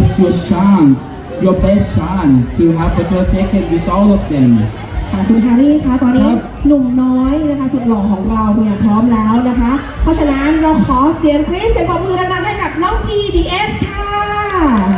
is your chance, your best chance to have a go ticket with all of them. ค่ะคุณแฮร์รี่คะตอนนี้ครับหนุ่มน้อยนะคะสุดหล่อของเราเนี่ยพร้อมแล้วนะคะ เพราะฉะนั้นเราขอเสียงกรี๊ดเสียงปรบมือดังๆให้กับน้อง TDS ค่ะ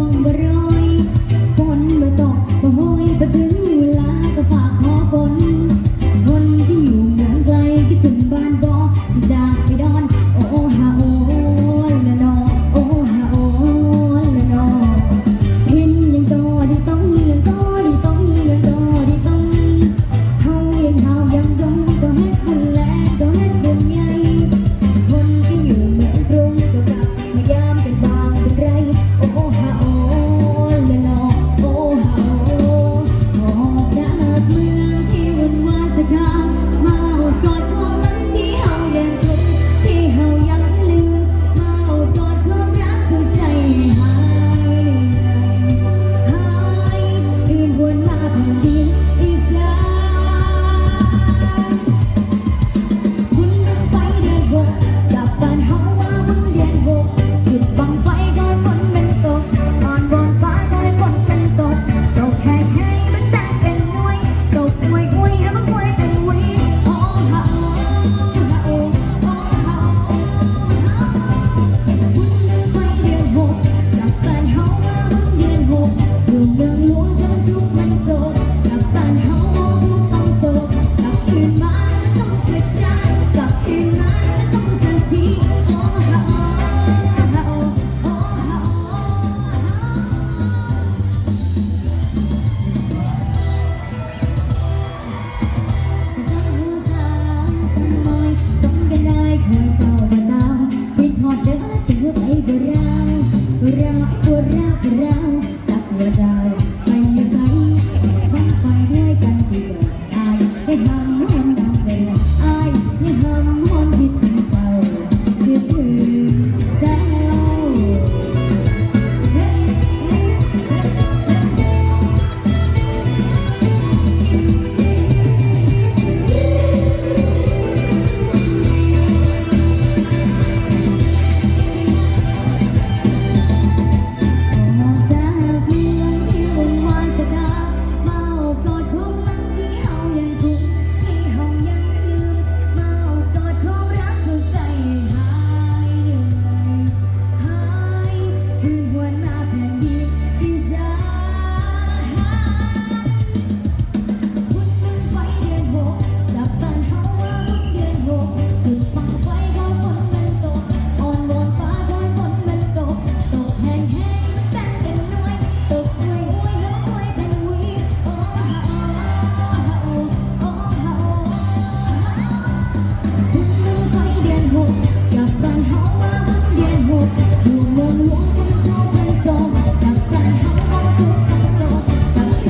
uang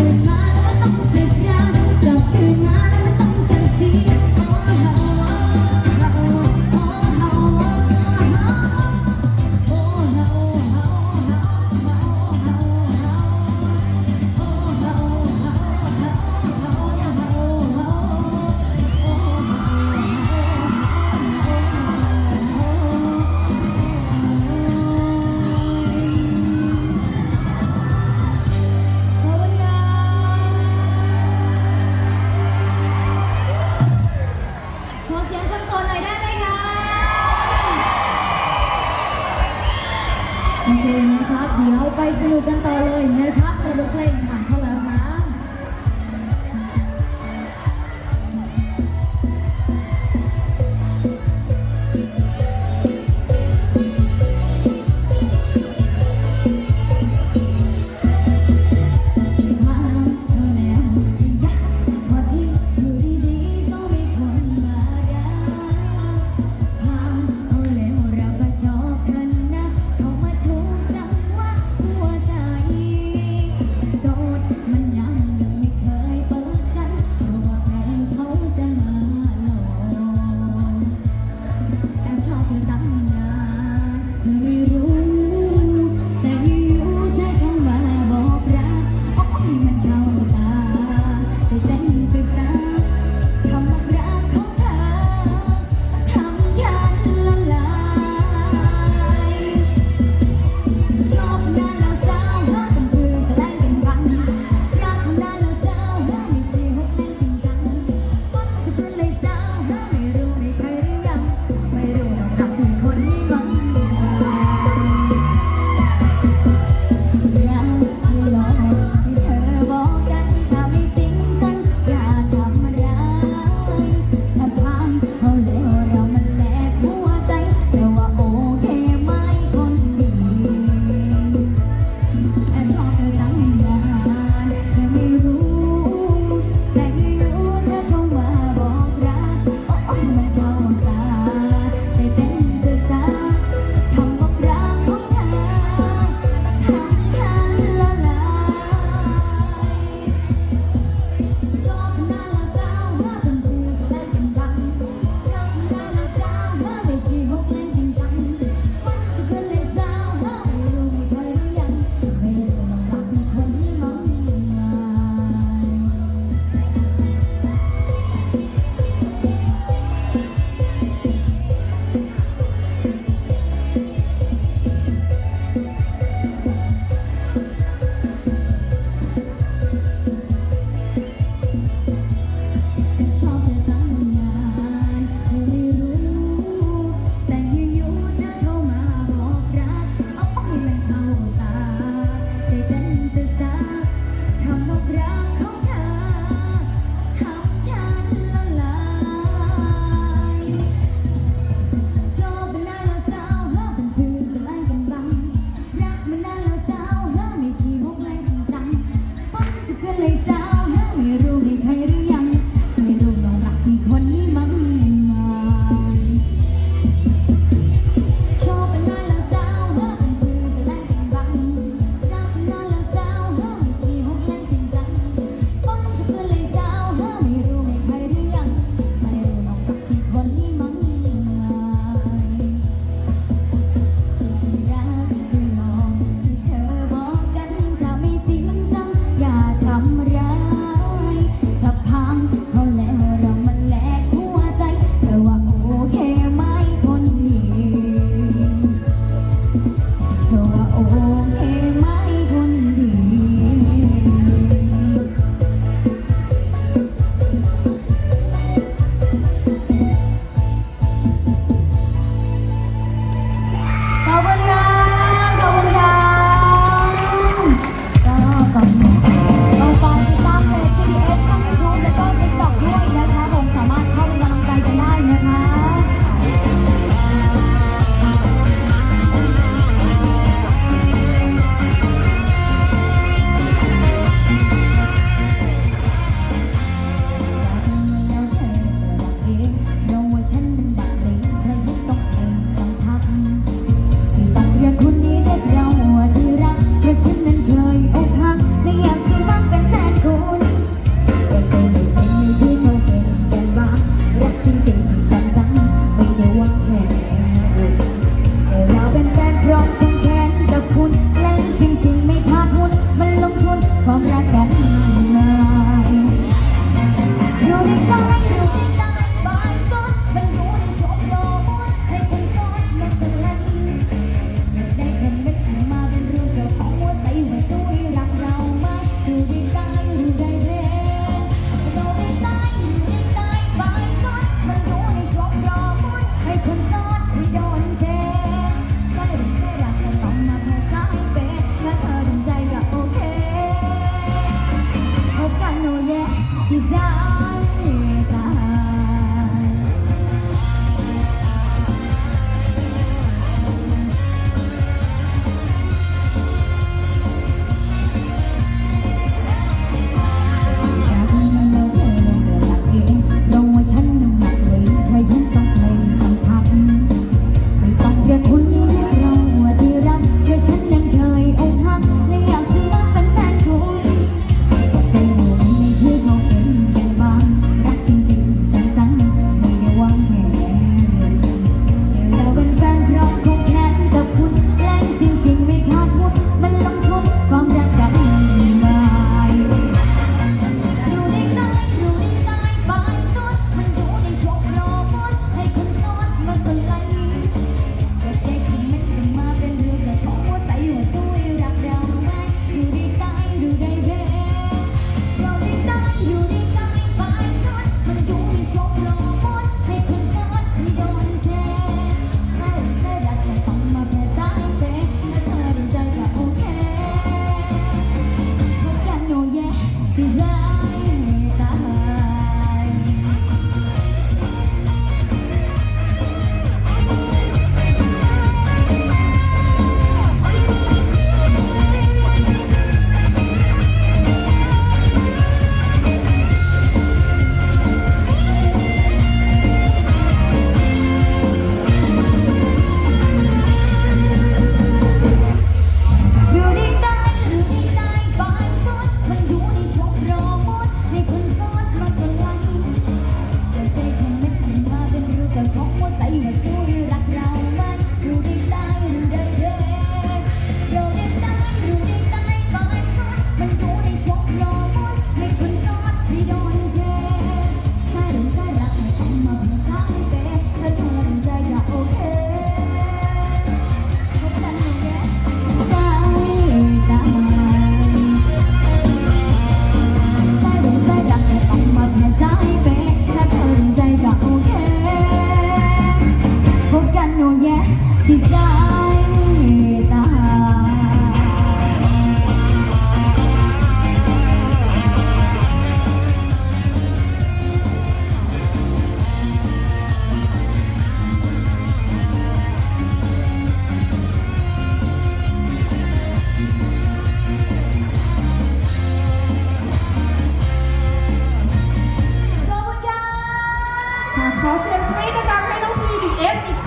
Good night. ไปสนุกกันต่อเลยนะคะสำหรับเพลงค่ะ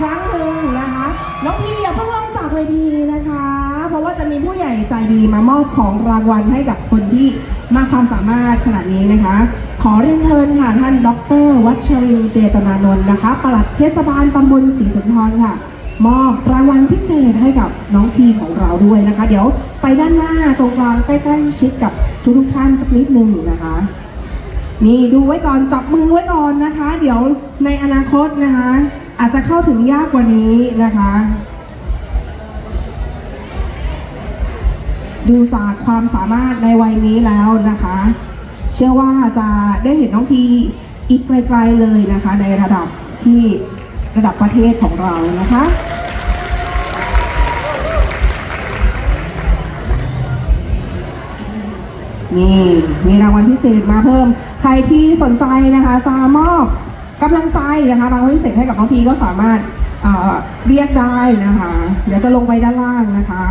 ครั้งหนึ่งนะคะ น้องพีอย่าเพิ่งลงจากเวทีนะคะ เพราะว่าจะมีผู้ใหญ่ใจดีมามอบของรางวัลให้กับคนที่มากความสามารถขนาดนี้นะคะ ขอเรียนเชิญค่ะท่านดร วัชรินเจตนานนท์นะคะปลัดเทศบาลตำบลศรีสุนทรค่ะ มอบรางวัลพิเศษให้กับน้องทีของเราด้วยนะคะ เดี๋ยวไปด้านหน้าตรงกลางใกล้ๆชิดกับทุกๆท่านสักนิดหนึ่งนะคะนี่ดูไว้ก่อนจับมือไว้ก่อนนะคะ เดี๋ยวในอนาคตนะคะ อาจจะเข้าถึงยากกว่านี้นะคะ ดูจากความสามารถในวัยนี้แล้วนะคะ เชื่อว่าจะได้เห็นน้องทีอีกไกลๆเลยนะคะ ในระดับที่ระดับประเทศของเรานะคะ นี่มีรางวัลพิเศษมาเพิ่ม ใครที่สนใจนะคะจะมอบ กำลังใจนะคะรางวัลพิเศษให้กับน้องพีก็สามารถเอ่อเรียกได้นะคะ เดี๋ยวจะลงไปด้านล่างนะคะ